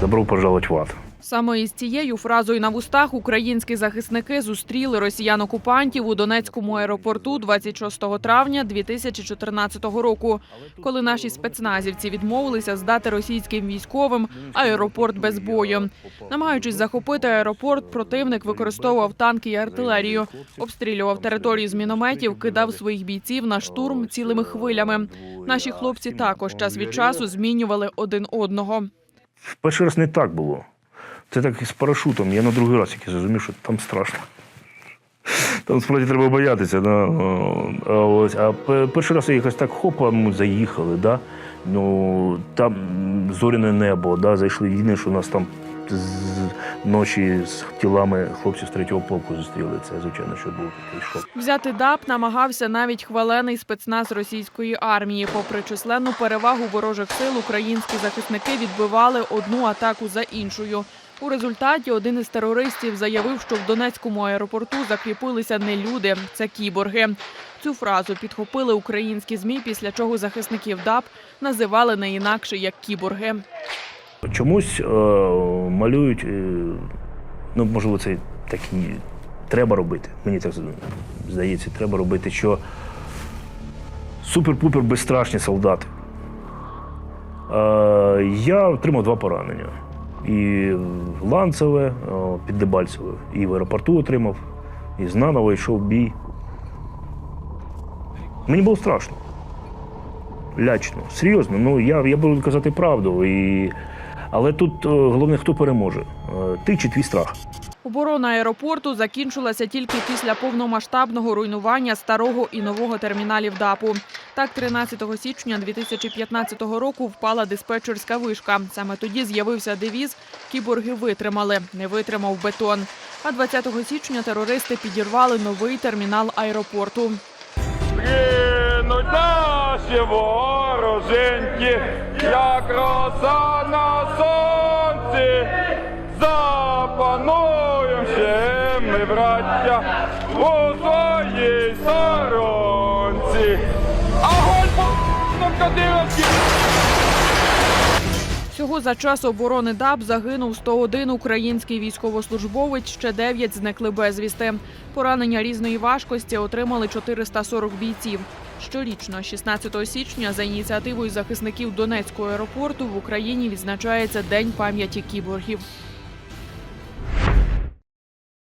Добро пожаловать в ад. Саме із цією фразою на вустах українські захисники зустріли росіян-окупантів у Донецькому аеропорту 26 травня 2014 року, коли наші спецназівці відмовилися здати російським військовим аеропорт без бою. Намагаючись захопити аеропорт, противник використовував танки і артилерію, обстрілював територію з мінометів, кидав своїх бійців на штурм цілими хвилями. Наші хлопці також час від часу змінювали один одного. Перший раз не так було. Це так з парашутом. Я на другий раз який зрозумів, що там страшно. Там справді треба боятися. Да? А, ось, а перший раз якось так хопа, ми заїхали. Да? Ну, там зоряне небо, да? зайшли. Єдине, що нас там з ночі з тілами хлопців з третього полку зустріли. Це, звичайно, що був такий шок. Взяти ДАП намагався навіть хвалений спецназ російської армії. Попри численну перевагу ворожих сил, українські захисники відбивали одну атаку за іншою. У результаті один із терористів заявив, що в Донецькому аеропорту закріпилися не люди, це кіборги. Цю фразу підхопили українські змі, після чого захисників ДАП називали не інакше як кіборги. Чомусь е, малюють, е, ну, можливо, це такі треба робити. Мені так здається, треба робити, що супер-пупер безстрашні солдати. Е, я отримав два поранення. І в Ланцеве, під Дебальцеве, і в аеропорту отримав, і з наново йшов бій. Мені було страшно. Лячно. Серйозно. Ну, я, я буду казати правду. І... Але тут е, головне, хто переможе. Е, Ти чи твій страх. Оборона аеропорту закінчилася тільки після повномасштабного руйнування старого і нового терміналів ДАПу. Так, 13 січня 2015 року впала диспетчерська вишка. Саме тоді з'явився девіз «Кіборги витримали, не витримав бетон». А 20 січня терористи підірвали новий термінал аеропорту. Гинуть наші вороженьки, як роса на сонці. Запануєм ще ми, браття, у своїй сторонці. Огонь по Кадировській! Всього за час оборони ДАБ загинув 101 український військовослужбовець, ще 9 зникли безвісти. Поранення різної важкості отримали 440 бійців. Щорічно, 16 січня, за ініціативою захисників Донецького аеропорту в Україні відзначається День пам'яті кіборгів.